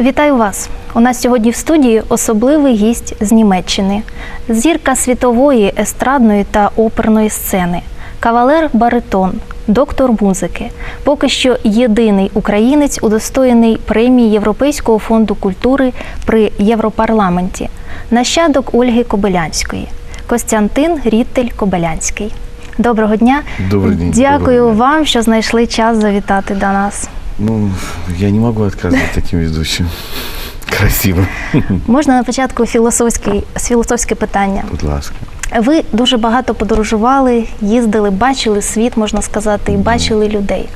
Вітаю вас! У нас сьогодні в студії особливий гість з Німеччини, зірка світової естрадної та оперної сцени, кавалер баритон, доктор музики. Поки що єдиний українець, удостоєний премії Європейського фонду культури при Європарламенті, нащадок Ольги Кобилянської, Костянтин Ріттель Кобилянський. Доброго дня! Добрий день, Дякую доброго дня. вам, що знайшли час завітати до нас. Ну, я не могу отказывать таким ведущим. Красиво. Можна на початку філософське, філософське питання. Будь ласка. Ви дуже багато подорожували, їздили, бачили світ, можна сказати, і бачили людей.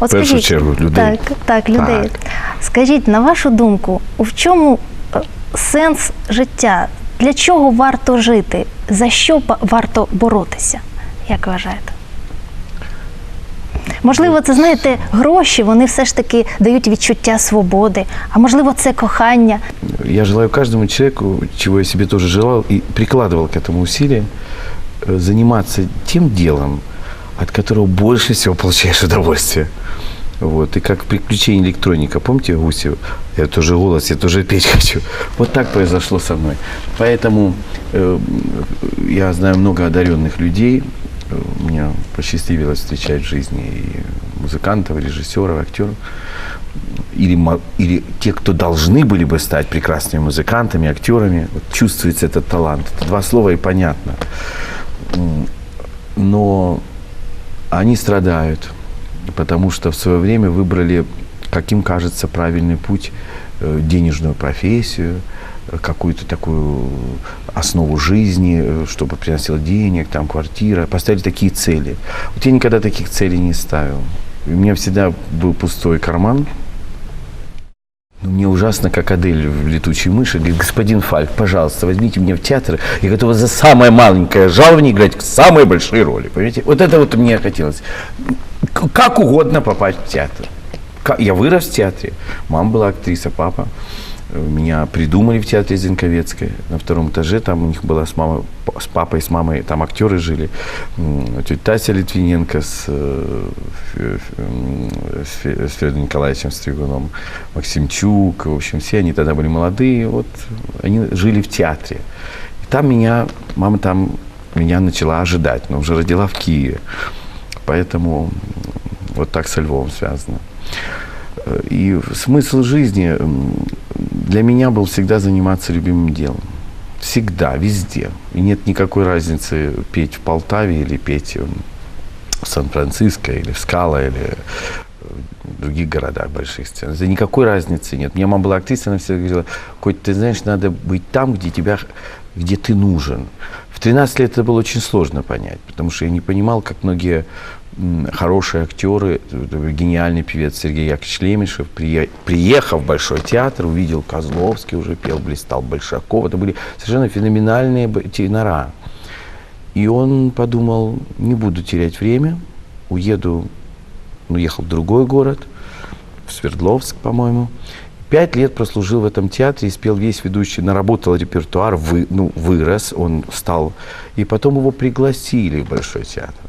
От першу чергу, людей. Так, так, людей. Так. Скажіть, на вашу думку, в чому е, сенс життя? Для чого варто жити? За що варто боротися? Як вважаєте? Можливо, це знаєте, гроші, вони все ж таки дають відчуття свободи, а можливо, це кохання. Я желаю каждому человеку, чего я себе тоже желал и прикладывал к этому усилия, э, заниматься тем делом, от которого больше всего получаешь удовольствие. Вот. И как приключение электроника, помните Гусев? Я тоже голос, я тоже петь хочу. Вот так произошло со мной. Поэтому э, я знаю много одаренных людей. мне посчастливилось встречать в жизни и музыкантов, и режиссеров, и актеров. Или, или те, кто должны были бы стать прекрасными музыкантами, актерами. Вот чувствуется этот талант. Это два слова и понятно. Но они страдают, потому что в свое время выбрали, как им кажется, правильный путь, э, денежную профессию, какую-то такую основу жизни, э, чтобы приносила денег, там квартира, поставили такие цели. Вот я никогда таких целей не ставил. У меня всегда был пустой карман, ну, Мне ужасно, как Адель в «Летучей мыши», говорит, господин Фальк, пожалуйста, возьмите меня в театр, я готова за самое маленькое жалование играть самые большие роли, понимаете? Вот это вот мне хотелось. Как угодно попасть в театр. Я вырос в театре, мама была актриса, папа. Меня придумали в театре Зинковецкой на втором этаже. Там у них была с, мамой, с папой, с мамой, там актеры жили. Тетя Тася Литвиненко с, э, с Фе- с Федором Николаевичем Стригуном, Максимчук. В общем, все они тогда были молодые. Вот они жили в театре. И там меня, мама там меня начала ожидать, но уже родила в Киеве. Поэтому вот так со Львовом связано. Э, И смысл жизни для меня был всегда заниматься любимым делом. Всегда, везде. И нет никакой разницы петь в Полтаве или петь м, в Сан-Франциско или в Скала или э, в других городах больших сцен. Никакой разницы нет. У мама была актриса, она всегда говорила, Коть, ты знаешь, надо быть там, где тебя, где ты нужен. В 13 лет это было очень сложно понять, потому что я не понимал, как многие хорошие актеры, гениальный певец Сергей Яковлевич Лемешев, прие- приехав в Большой театр, увидел Козловский, уже пел, блистал Большаков. Это были совершенно феноменальные тенора. И он подумал, не буду терять время, уеду, ну, ехал в другой город, в Свердловск, по-моему. Пять лет прослужил в этом театре и спел весь ведущий, наработал репертуар, вы, ну, вырос, он стал. И потом его пригласили в Большой театр.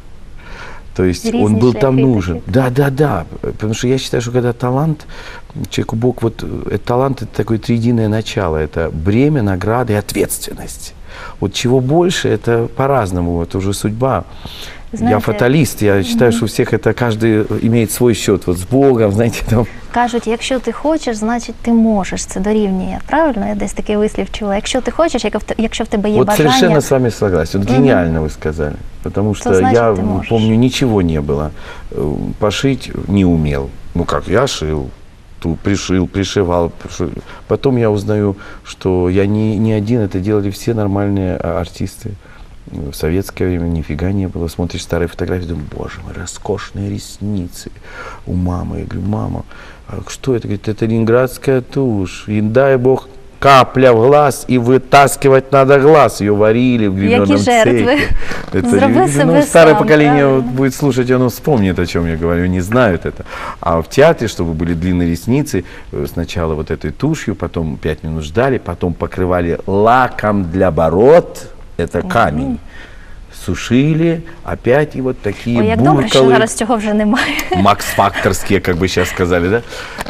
То есть он был Резнейшие там критики. нужен. Да, да, да. Потому что я считаю, что когда талант, человеку Бог, вот э, это талант, это такое триединое начало. Это бремя, награда и ответственность. Вот чего больше, это по-разному, это уже судьба. я Знаете, фаталист, я считаю, что у всех это каждый имеет свой счет вот с Богом, знаете, там. Кажуть, якщо ти хочеш, значить ти можеш. Це дорівнює. Правильно? Я десь такий вислів чула. Якщо ти хочеш, як в те- якщо в тебе є вот бажання. совершенно с вами согласен. Вот Мгм. гениально вы сказали. Потому что значит, я помню, ничего не было. Э, Пошить не умел. Ну как, я шил. Тут пришил, пришивал. пришил. Потом я узнаю, что я не, не один, это делали все нормальные а, артисты. В советское время нифига не было. Смотришь старые фотографии, думаешь, боже мой, роскошные ресницы у мамы. Я говорю, мама, а что это? Говорит, это ленинградская тушь. И дай бог капля в глаз, и вытаскивать надо глаз. Ее варили в глиняном цехе. Это, ну, старое сам, поколение правильно. будет слушать, оно вспомнит, о чем я говорю, не знают это. А в театре, чтобы были длинные ресницы, э, сначала вот этой тушью, потом пять минут ждали, потом покрывали лаком для бород, это камень. Сушили, опять и вот такие Ой, як добре, що буркалы. зараз цього вже немає. Макс-факторские, как бы сейчас сказали, да?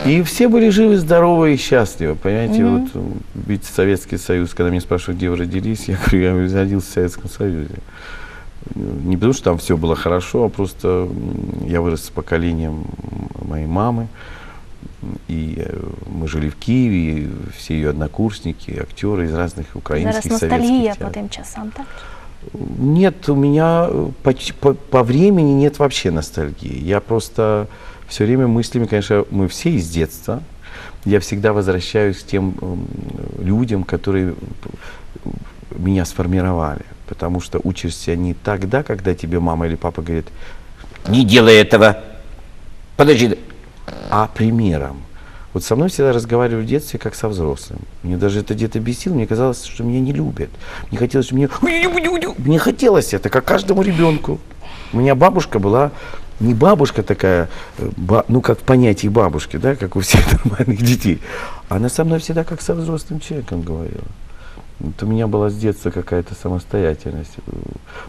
И все были живы, здоровы и счастливы, понимаете? Вот ведь Советский Союз, когда меня спрашивают, где вы родились, я говорю, я родился в Советском Союзе. Не потому, что там все было хорошо, а просто я вырос с поколением моей мамы, и э, мы жили в Киеве, и все ее однокурсники, актеры из разных Зараз украинских, ностальгія советских по театров. тим часам, так? Нет, у меня э, поч- по, по времени нет вообще ностальгии. Я просто все время мыслями, конечно, мы все из детства. Я всегда возвращаюсь к тем м, людям, которые п- меня сформировали. Потому что учишься не тогда, когда тебе мама или папа говорит, не делай этого, подожди, а примером. Вот со мной всегда разговаривали в детстве как со взрослым. Мне даже это где-то бесило, мне казалось, что меня не любят. Мне хотелось, что меня... Мне хотелось это, как каждому ребенку. У меня бабушка была не бабушка такая, э, ну как в понятии бабушки, да, как у всех нормальных детей. Она со мной всегда как со взрослым человеком говорила. Вот у меня была с детства какая-то самостоятельность.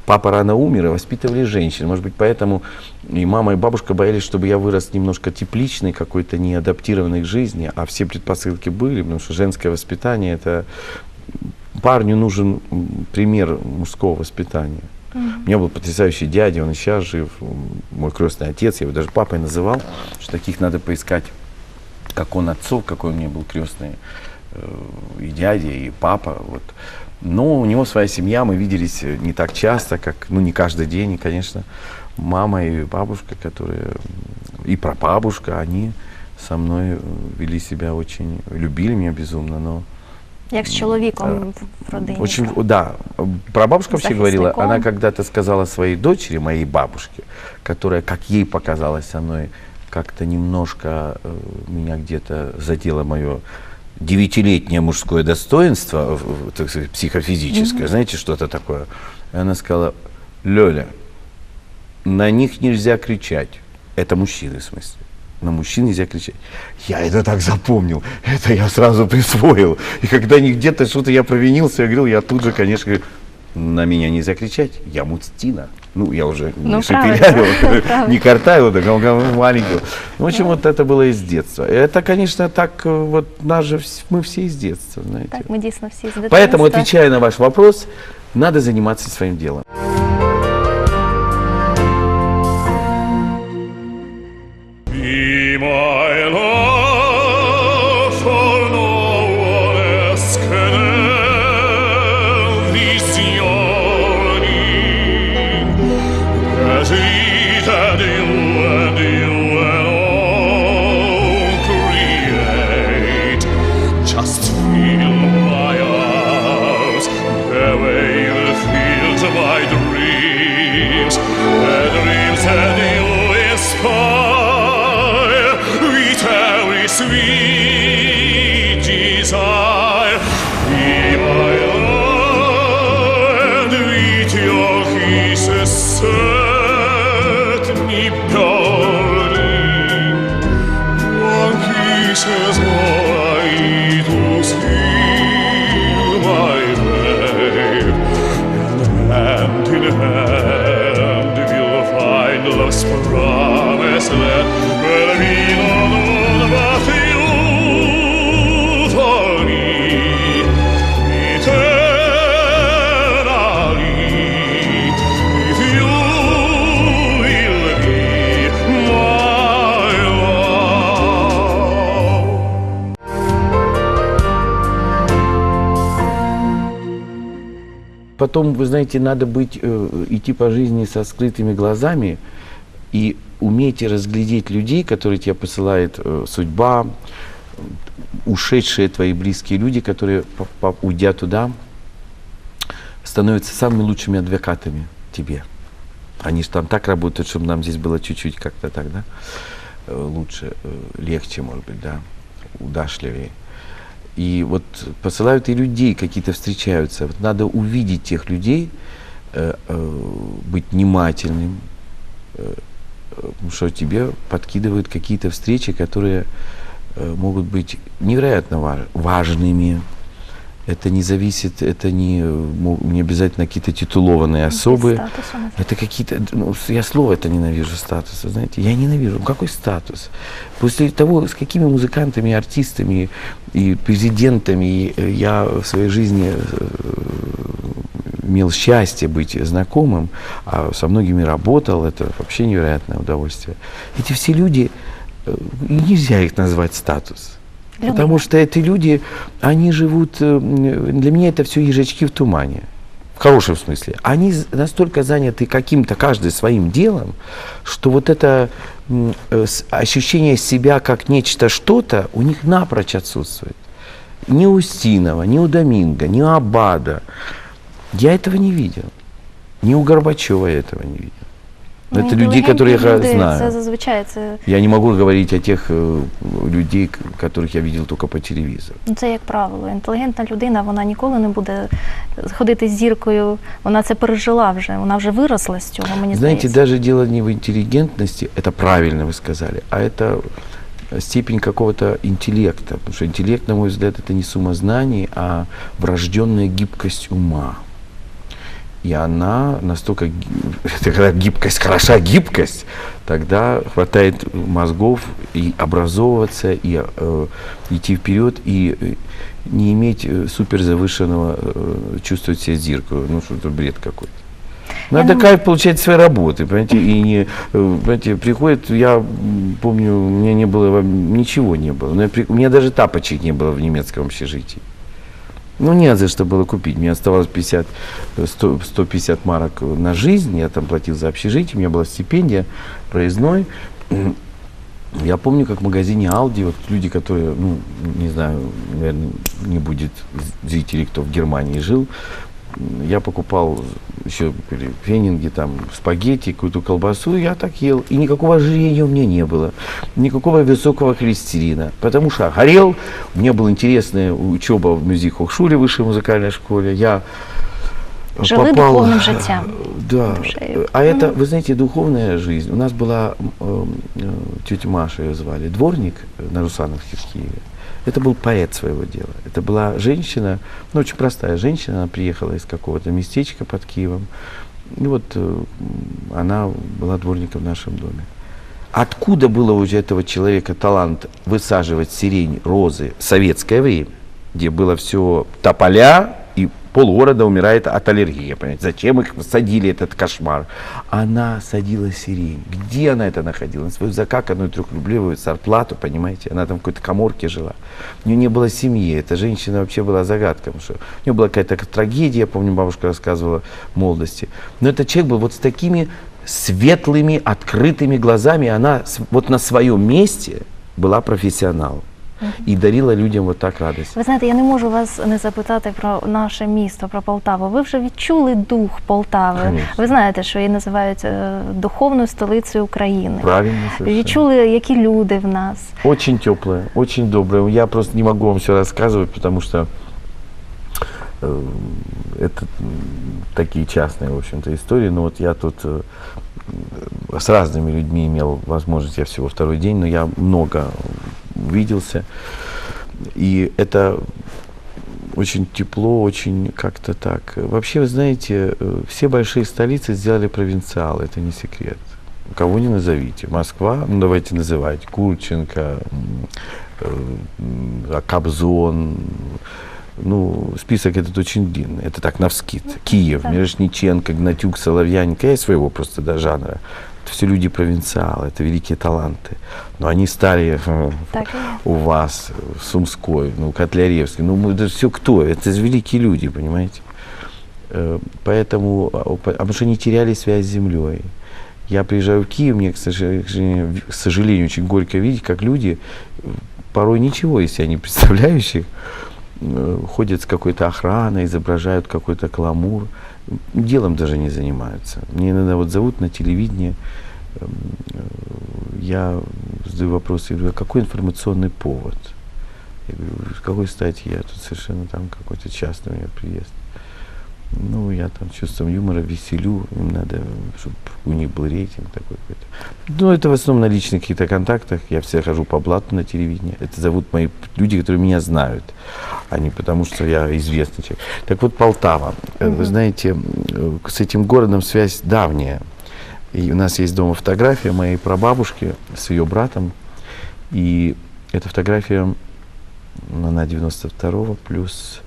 Папа рано умер, и воспитывали женщин. Может быть, поэтому и мама, и бабушка боялись, чтобы я вырос немножко тепличный, какой-то не адаптированный к жизни, а все предпосылки были, потому что женское воспитание – это парню нужен пример мужского воспитания. У меня был потрясающий дядя, он и сейчас жив, мой крестный отец, я его даже папой называл, что таких надо поискать, как он отцов, какой у меня был крестный и дядя, и папа. Вот. Но у него своя семья, мы виделись э, не так часто, как, ну не каждый день, и, конечно, мама и бабушка, которые, и прабабушка, они со мной э, вели себя очень, любили меня безумно, но Як з чоловіком в- в родині. очень, да. Прабабушка вообще говорила, она когда-то сказала своей дочери, моей бабушке, которая, как ей показалось, со мной как-то немножко э, меня где-то задело мое девятилетнее мужское достоинство, так сказать, психофизическое, знаете, что-то такое. И она сказала, Лёля, на них нельзя кричать. Это мужчины, в смысле. На мужчин нельзя кричать. Я это так запомнил. Это я сразу присвоил. И когда не где-то что-то я провинился, я говорил, я тут же, конечно, говорю, на меня нельзя кричать. Я мудстина. Ну, я уже Ну, не правильно, шепелявил, правильно. не картавил, так маленького. В общем, вот это было из детства. Это, конечно, так, э, вот нас же, мы все из детства, знаете. Так, ми дійсно всі з дитинства. Поэтому, отвечая на ваш вопрос, надо заниматься своим делом. Потом, вы знаете, надо быть, э, идти по жизни со скрытыми глазами и уметь разглядеть людей, которые тебе посылает э, судьба, ушедшие твои близкие люди, которые, уйдя туда, становятся самыми лучшими адвокатами тебе. Они же там так работают, чтобы нам здесь было чуть-чуть как-то так, да, э, лучше, э, легче, может быть, да, удашливее. И вот посылают и людей, какие-то встречаются. Вот надо увидеть тех людей, э, э, быть внимательным, э, что тебе подкидывают какие-то встречи, которые могут быть невероятно ва- важными, Это не зависит, это не, не обязательно какие-то титулованные особы. Это какие-то, ну, я слово это ненавижу, статус, знаете, я ненавижу. Ну, какой статус? После того, с какими музыкантами, артистами и президентами я в своей жизни э, имел счастье быть знакомым, а со многими работал, это вообще невероятное удовольствие. Эти все люди, э, нельзя их назвать статус. Люди. Потому что эти люди, они живут, э, для меня это все ежачки в тумане. В хорошем смысле. Они настолько заняты каким-то, каждый своим делом, что вот это э, ощущение себя как нечто что-то у них напрочь отсутствует. Ни у Устинова, ни у Доминго, ни у Абада. Я этого не видел. Ни у Горбачева я этого не видел. Ну, это людей, которых я інтелігентні люди, знаю. Це зазвичай це, Я не могу говорить о тех э, людей, к- которых я видел только по телевизору. ну, це як правило. Інтелігентна людина, вона ніколи не буде ходити з зіркою. Вона це пережила вже, вона вже виросла з цього. Мені Знаете, здається. даже дело не в интеллигентности, это правильно вы сказали, а это степень какого-то интеллекта. Потому что интеллект, на мой взгляд, это не сумма знаний, а врожденная гибкость ума. И она настолько, когда гибкость, хороша гибкость, тогда хватает мозгов и образовываться, и э, идти вперед, и э, не иметь э, суперзавышенного э, чувствовать себя зиркой. Ну, что это бред какой-то. Надо думаю- кайф получать своей работы, понимаете, и не, э, понимаете, приходит, я помню, у меня не было, ничего не было, у меня даже тапочек не было в немецком общежитии. Ну, не за что было купить. Мне оставалось 50, э, 100, 150 марок на жизнь, я там платил за общежитие, у меня была стипендия проездной. Я помню, как в магазине Алди, вот люди, которые, ну, не знаю, наверное, не будет зрителей, кто в Германии жил, я покупал еще фенинги, там, спагетти, какую-то колбасу, я так ел. И никакого ожирения у меня не было, никакого высокого холестерина. Потому что горел, у меня была интересная учеба в мюзик-хохшуле, высшей музыкальной школе. Я Жили попал, духовным життям. Да. Душею. А это, вы знаете, духовная жизнь. У нас была э, тетя Маша ее звали, дворник на Русановке в Киеве. Это был поэт своего дела. Это была женщина, ну очень простая женщина, она приехала из какого-то местечка под Киевом. И вот э, она была дворником в нашем доме. Откуда было у этого человека талант высаживать сирень, розы в советское время, где было все тополя, полгорода умирает от аллергии, понимаете? Зачем их садили, этот кошмар? Она садила сирень. Где она это находила? На свою закаканную трехрублевую зарплату, понимаете? Она там в какой-то коморке жила. У нее не было семьи. Эта женщина вообще была загадкой. что у нее была какая-то трагедия, я помню, бабушка рассказывала в молодости. Но этот человек был вот с такими светлыми, открытыми глазами. Она вот на своем месте была профессионал И дарила людям вот так радость. Ви знаєте, я не можу вас не запитати про наше місто, про Полтаву. Ви вже відчули дух Полтави. Конечно. Ви знаєте, що її називають е, духовною столицею України. Правильно совершенно. Відчули, які люди в нас. Очень теплая, очень добрая. Я просто не могу вам все рассказывать, потому что э, это м, такие частные, в общем-то, истории. Но вот я тут э, м, с разными людьми имел возможность, я всего второй день, но я много виделся. И это очень тепло, очень как-то так. Вообще, вы знаете, э, все большие столицы сделали провинциалы, это не секрет. Кого не назовите. Москва, ну давайте называть, Курченко, э, Кобзон, ну, список этот очень длинный, это так навскид. Киев, да. Мирошниченко, Гнатюк, Соловьяненко, я своего просто да, жанра. Это все люди провинциалы, это великие таланты. Но они стали э, Так у вас, в Сумской, ну, Котляревский, ну, это все кто? Это же великие люди, понимаете? Э, Поэтому, а, а потому что они теряли связь с землей. Я приезжаю в Киев, мне, к сожалению, к сожалению, очень горько видеть, как люди, порой ничего из себя не представляющих, э, ходят с какой-то охраной, изображают какой-то кламур, делом даже не занимаются. Мне иногда вот зовут на телевидение, эм, я задаю вопрос, я говорю, а какой информационный повод? Я говорю, с какой стати я тут совершенно там какой-то частный у меня приезд. Ну, я там чувством юмора веселю, им надо, чтобы у них был рейтинг такой какой-то. Ну, это в основном на личных каких-то контактах. Я все хожу по блату на телевидении. Это зовут мои люди, которые меня знают, а не потому, что я известный человек. Так вот, Полтава. Э, Вы знаете, э, с этим городом связь давняя. И у нас есть дома фотография моей прабабушки с ее братом. И эта фотография, она 92-го плюс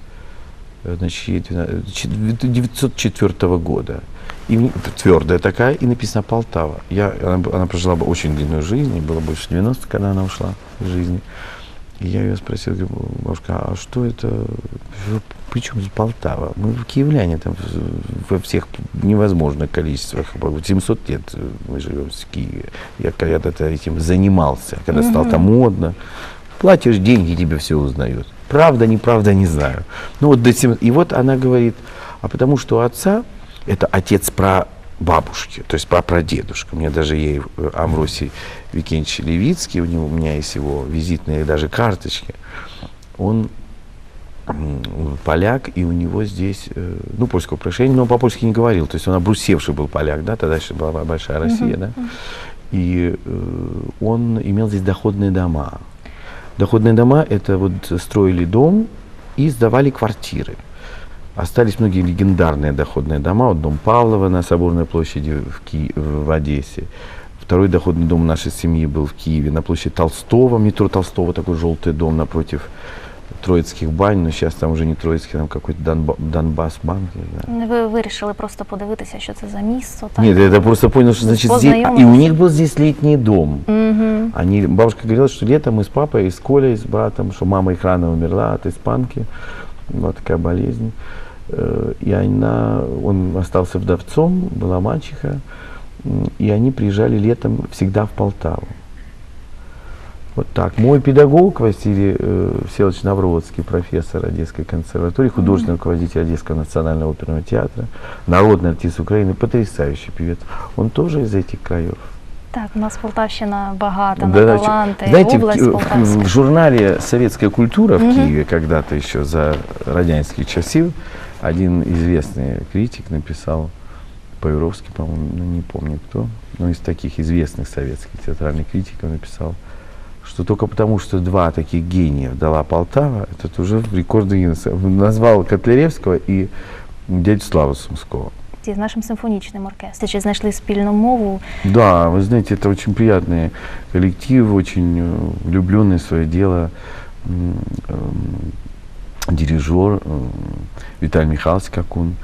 значит, ей 12 чи- 904 года. И твердая такая, и написано Полтава. Я, она, она прожила бы очень длинную жизнь, ей было больше 90, когда она ушла из жизни. И я ее спросил, говорю, бабушка, а что это, Вы при чем здесь Полтава? Мы киевляне, там во всех невозможных количествах, 700 лет э, мы живем в Киеве. Я когда-то этим занимался, когда стало там модно. Платишь деньги, тебе все узнают. Правда, неправда, не знаю. Ну вот до сем- И вот она говорит, а потому что у отца это отец про бабушки, то есть прапрадедушка. У меня даже ей э, Амросий Викентьевич Левицкий, у, него, у меня есть его визитные даже карточки. Он поляк, и у него здесь, э, ну, польского происхождения, но он по-польски не говорил. То есть он обрусевший был поляк, да, тогда еще была большая Россия, да. И э, он имел здесь доходные дома. Доходные дома это вот строили дом и сдавали квартиры. Остались многие легендарные доходные дома. Вот дом Павлова на Соборной площади в, Ки- в Одессе. Второй доходный дом нашей семьи был в Киеве на площади Толстого, метро Толстого, такой желтый дом напротив Троицких бань, но сейчас там уже не Троицкий, там какой-то Донба- Донбасс банк. знаю. Ви вирішили просто подивитися, що це за місто. Так? Нет, я просто понял, что значит здесь, и у Познакомились. них был здесь летний дом. Угу. Они, бабушка говорила, что летом мы с папой, и с Колей, с братом, что мама их рано умерла от испанки, была такая болезнь. Э, И она, он остался вдовцом, была мачеха, и они приезжали летом всегда в Полтаву. Вот так. Мой педагог Василий э, Всеволодович Навродский, профессор Одесской консерватории, художественный руководитель Одесского национального оперного театра, народный артист Украины, потрясающий певец. Он тоже из этих краев. Так, у нас Полтавщина багата Да, на таланти, знаете, в, область в- Полтавська. в журнале «Советская культура» в Мгм. Киеве когда-то еще за радянских часов один известный критик написал, Паюровский, по-моему, ну, не помню кто, но из таких известных советских театральных критиков написал, что только потому, что два таких гения дала Полтава, этот уже рекорды Гиннесса. Назвал Котляревского и дядю Славу Сумского. З нашим симфонічним оркестром. Чи знайшли спільну мову? Да, вы знаете, это очень приятный коллектив, очень э, влюбленный в свое дело эм, дирижер э, Виталий Михайлович Какун.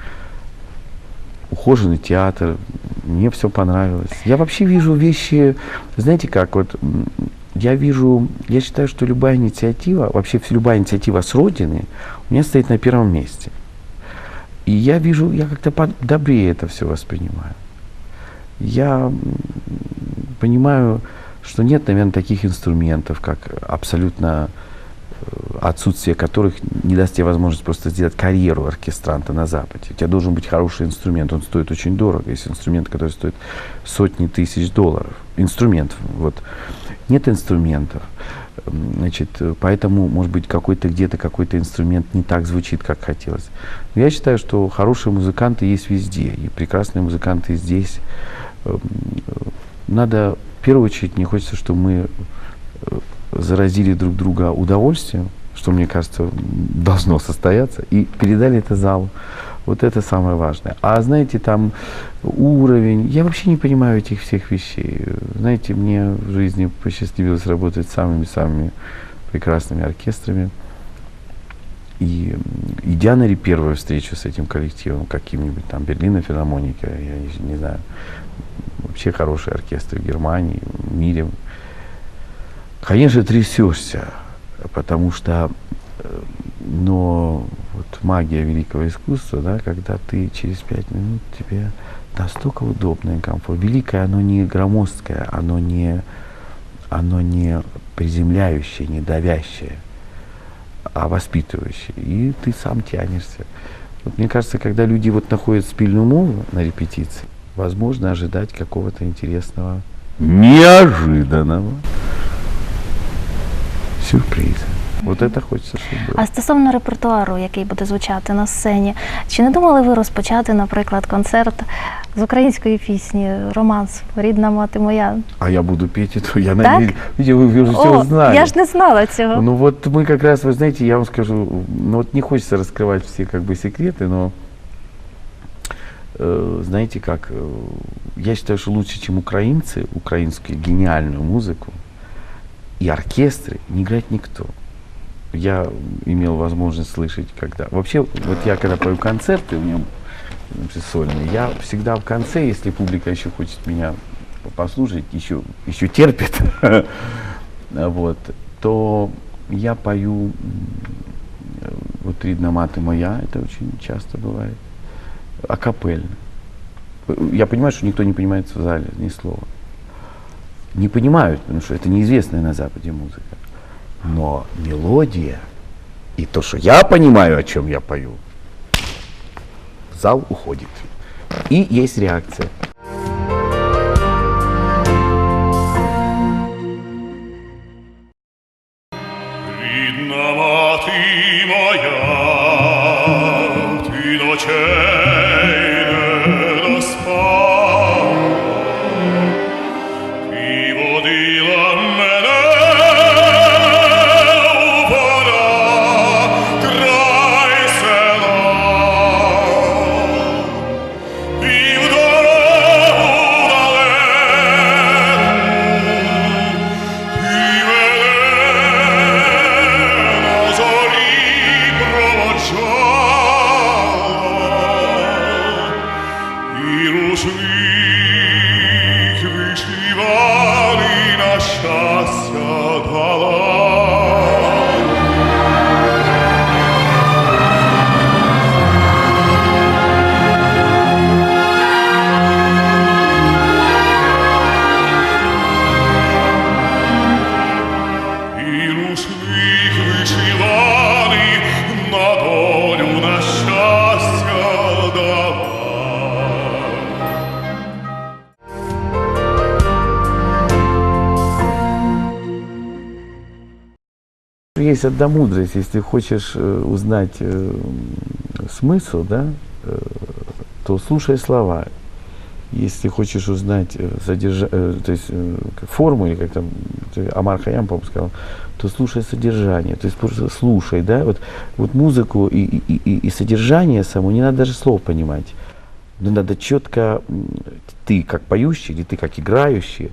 Ухоженный театр, мне все понравилось. Я вообще вижу вещи, знаете как, вот я вижу, я считаю, что любая инициатива, вообще любая инициатива с Родины у меня стоит на первом месте. И я вижу, я как-то добрее это все воспринимаю. Я понимаю, что нет, наверное, таких инструментов, как абсолютно э, отсутствие которых не даст тебе возможность просто сделать карьеру оркестранта на Западе. У тебя должен быть хороший инструмент, он стоит очень дорого. Есть инструмент, который стоит сотни тысяч долларов. Инструмент, вот. Нет инструментов. Значит, э, поэтому, может быть, какой-то где-то какой-то инструмент не так звучит, как хотелось. Но я считаю, что хорошие музыканты есть везде, и прекрасные музыканты здесь. Эм, э, Надо, в первую очередь, мне хочется, чтобы мы э, заразили друг друга удовольствием, что, мне кажется, должно состояться, и передали это залу. Вот это самое важное. А знаете, там уровень, я вообще не понимаю этих всех вещей. Знаете, мне в жизни посчастливилось работать с самыми-самыми прекрасными оркестрами. И идя на первую встречу с этим коллективом, каким-нибудь там Берлина филармоника, я не, не знаю, вообще хорошие оркестры в Германии, в мире, конечно, трясешься, потому что, э, но вот магия великого искусства, да, когда ты через пять минут тебе настолько удобно и комфортно. Великое, оно не громоздкое, оно не, оно не приземляющее, не давящее, а воспитывающее. И ты сам тянешься. Вот мне кажется, когда люди вот находят спильную мову на репетиции, возможно ожидать какого-то интересного, неожиданного сюрприза. Вот это хочется, чтобы было. А стосовно репертуару, який буде звучати на сцені, чи не думали ви розпочати, наприклад, концерт з української пісні Романс Рідна мати моя? А я буду петь это, я Так? надеюсь. Видите, вы уже все О, знали. я ж не знала цього. Ну вот мы как раз, вы знаете, я вам скажу, ну вот не хочется раскрывать все как бы секреты, но э, знаете как, э, я считаю, что лучше, чем украинцы, украинскую гениальную музыку и оркестры не играет никто. Я имел возможность слышать, когда... Вообще, вот я когда пою концерты, у меня например, сольные, я всегда в конце, если публика еще хочет меня послушать, еще, еще терпит, вот, то я пою вот «Ридна мати моя», это очень часто бывает, акапельно. Я понимаю, что никто не понимает в зале ни слова. Не понимают, потому что это неизвестная на Западе музыка. Но мелодия и то, что я понимаю, о чем я пою, зал уходит. И есть реакция. Есть одна мудрость, если хочешь э, узнать э, смысл, да, э, то слушай слова. Если хочешь узнать содержа- то есть, форму, или как там Амар Хаям, по-моему, сказал, то слушай содержание. То есть просто слушай, да, вот, вот музыку и, и, и, содержание само, не надо даже слов понимать. Но надо четко, ты как поющий или ты как играющий,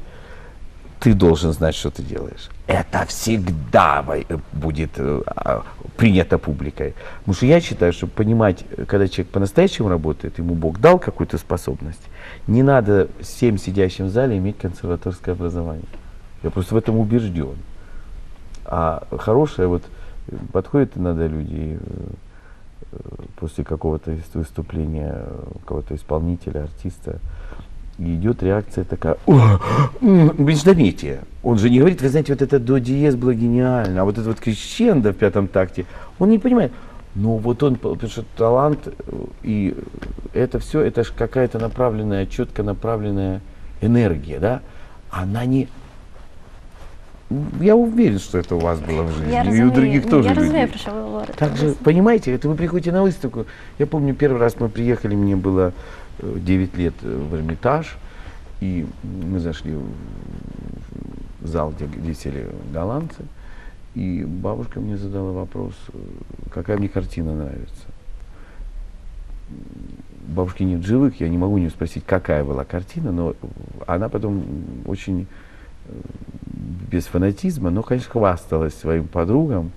ты должен знать, что ты делаешь. Это всегда э, будет э, а, принято публикой. Потому что я считаю, что понимать, когда человек по-настоящему работает, ему Бог дал какую-то способность, не надо всем сидящим в зале иметь консерваторское образование. Я просто в этом убежден. А хорошее, вот э, подходят иногда люди после какого-то выс- выступления какого-то исполнителя, артиста, и идет реакция такая, «О, м, междометие. Он же не говорит, вы знаете, вот это до диез было гениально, а вот это вот крещендо в пятом такте, он не понимает. Но вот он, потому что талант э, и это все, это же какая-то направленная, четко направленная энергия, да? Она не... Я уверен, что это у вас было в жизни, Я и розумію, у других тоже я людей. про що ви говорите. Так же, понимаете, это вы приходите на выставку. Я помню, первый раз мы приехали, мне было 9 лет э, в Эрмитаж, и мы зашли в зал, где, где сели голландцы, и бабушка мне задала вопрос, э, какая мне картина нравится. Бабушки нет живых, я не могу у нее спросить, какая была картина, но она потом очень э, без фанатизма, но, конечно, хвасталась своим подругам,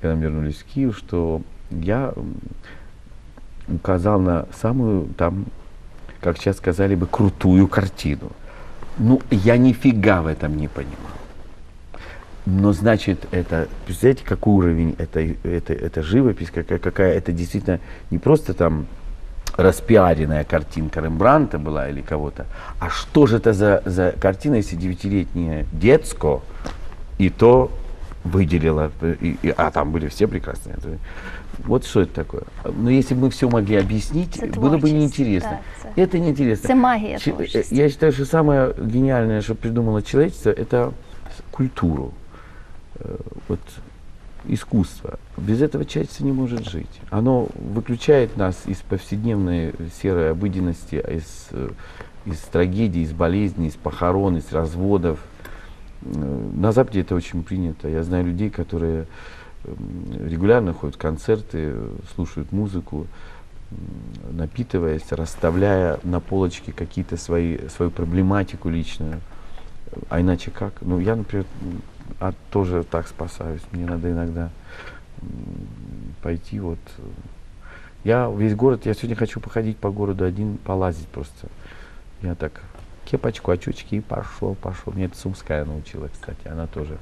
когда мы вернулись в Киев, что я указал на самую там, как сейчас сказали бы, крутую картину. Ну, я нифига в этом не понимал. Но значит, это, представляете, какой уровень это, это, это живопись, какая, какая это действительно не просто там распиаренная картинка Рембранта была или кого-то, а что же это за, за картина, если девятилетняя детско, и то выделила, и- и- а там были все прекрасные. Вот что это такое. Но если бы мы все могли объяснить, было бы творчесть, неинтересно. да, это- Это неинтересно. Це магія Че- э, творчості. Я считаю, что самое гениальное, что придумало человечество, это культуру. Э, Вот искусство. Без этого человечество не может жить. Оно выключает нас из повседневной серой обыденности, из, э, из трагедий, из болезней, из похорон, из разводов. На Западе это очень принято. Я знаю людей, которые регулярно ходят концерты, слушают музыку, напитываясь, расставляя на полочке какие-то свои, свою проблематику личную. А иначе как? Ну, я, например, от, тоже так спасаюсь. Мне надо иногда пойти вот. Я весь город, я сегодня хочу походить по городу один, полазить просто. Я так кепочку, очечки и пошел, пошел. Мне это Сумская научила, кстати. Она тоже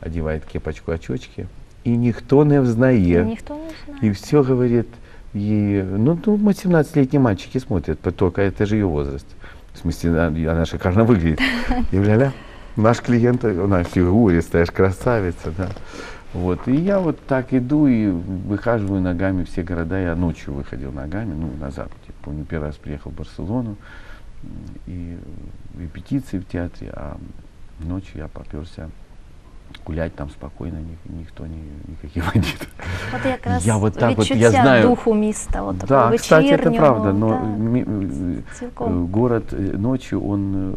одевает кепочку, очечки. И никто не взнає. Ніхто не знає. И все говорит ей, ну, ну 18-летние мальчики смотрят, по- только это же ее возраст. В смысле, она, она шикарно выглядит. И ля наш клиент, она фигуристая, ж красавица, да. Вот. И я вот так иду и выхаживаю ногами все города. Я ночью выходил ногами, ну, на Западе. Помню, первый раз приехал в Барселону, м, и репетиции в театре, а ночью я поперся гулять там спокойно, ни- никто не, никаких бандитов. От якраз Я от так от, відчуття я знаю- духу міста, от Да, такого кстати, это вечірнього, правда, но так, ми- э, цілком. э, город э, ночью, он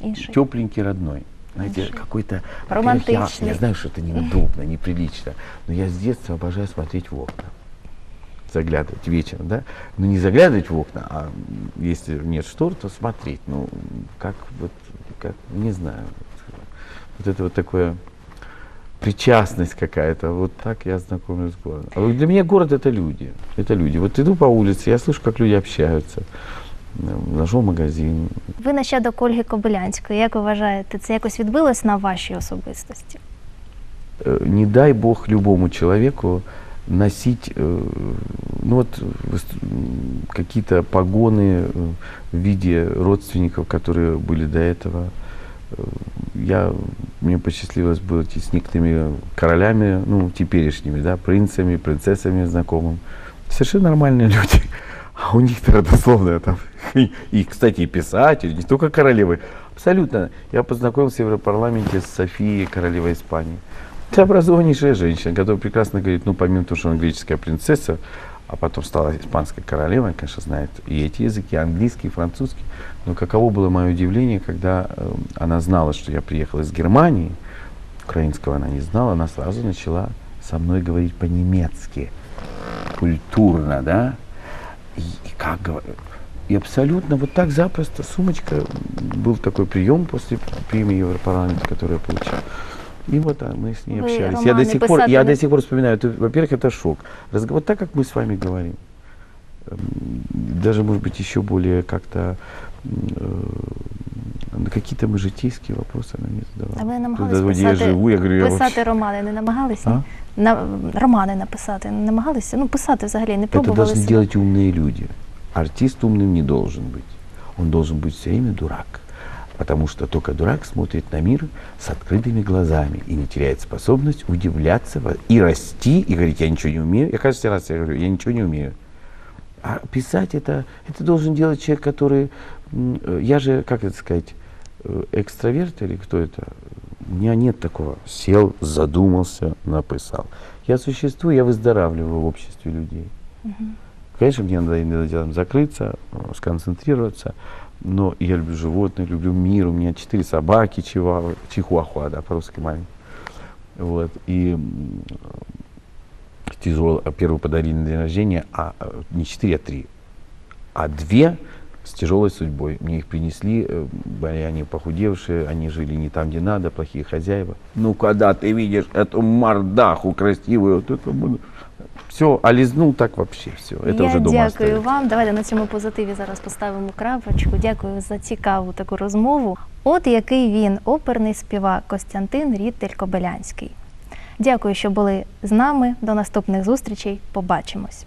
Інший. тепленький, родной. Знаете, Інший. какой-то... во-первых, Я, Романтичный. я знаю, что это неудобно, неприлично, но я с детства обожаю смотреть в окна. Заглядывать вечером, да? Ну, не заглядывать в окна, а м, если нет штор, то смотреть. Ну, как вот, как, не знаю. Вот это вот такое причастность какая-то. Вот так я знакомлюсь с городом. А вот для меня город это люди. Это люди. Вот иду по улице, я слышу, как люди общаются. М, Зашел в магазин. Ви нащадок Ольги Кобилянської. Як ви вважаєте, це якось відбилось на вашій особистості? Э, Не дай Бог любому человеку носить э, ну вот, выс- м, какие-то погоны э, в виде родственников, которые были до этого. Э, Я, мне посчастливилось быть с некоторыми королями, ну, теперешними, да, принцами, принцессами знакомым. Совершенно нормальные люди. А у них-то родословная там. И, кстати, и писатели, не только королевы. Абсолютно. Я познакомился в Европарламенте с Софией, королевой Испании. Это образованнейшая женщина, которая прекрасно говорит, ну, помимо того, что она греческая принцесса, а потом стала испанской королевой, конечно, знает и эти языки, английский, и французский. Но каково было мое удивление, когда э, она знала, что я приехал из Германии, украинского она не знала, она сразу начала со мной говорить по-немецки, культурно, да, и, и как говорю, и абсолютно вот так запросто, сумочка, был такой прием после премии Европарламента, который я получил. И вот а, мы с ней Вы общались. Я до сих пор, я до сих пор вспоминаю. Это, во-первых, это шок. Разговор, вот так, как мы с вами говорим. Эм, Даже, может быть, еще более как-то э, на какие-то мы житейские вопросы она не задавала. А ви Туда, намагалися где я писати, живу, я говорю, я писати вообще... романи, не намагалися? А? На, романи написати, не намагалися? Ну, писати взагалі не Это пробували должны себе? делать умные люди. Артист умным не должен быть. Он должен быть все время дурак. Потому что только дурак смотрит на мир с открытыми глазами и не теряет способность удивляться и расти, и говорить, я ничего не умею. Я каждый раз я говорю, я ничего не умею. А писать это, это должен делать человек, который, э, я же, как это сказать, э, экстраверт или кто это? У меня нет такого. Сел, задумался, написал. Я существую, я выздоравливаю в обществе людей. Конечно, мне надо иногда делом закрыться, э, сконцентрироваться, но я люблю животных, люблю мир. У меня четыре собаки, чихуахуа, чихуахуа, да, по-русски маленький. Вот, и тяжело, первую подарили на день рождения, а э, не четыре, а три, а две с тяжелой судьбой. Мне их принесли, э, были они похудевшие, они жили не там, где надо, плохие хозяева. Ну, когда ты видишь эту мордаху красивую, вот это буду... Все, а лизнул так вообще все. Это Я уже дома дякую оставить. вам. Давайте на цьому позитиві зараз поставимо крапочку. Дякую за цікаву таку розмову. От який він, оперний співак Костянтин Рітель Кобилянський. Дякую, що були з нами. До наступних зустрічей. Побачимось.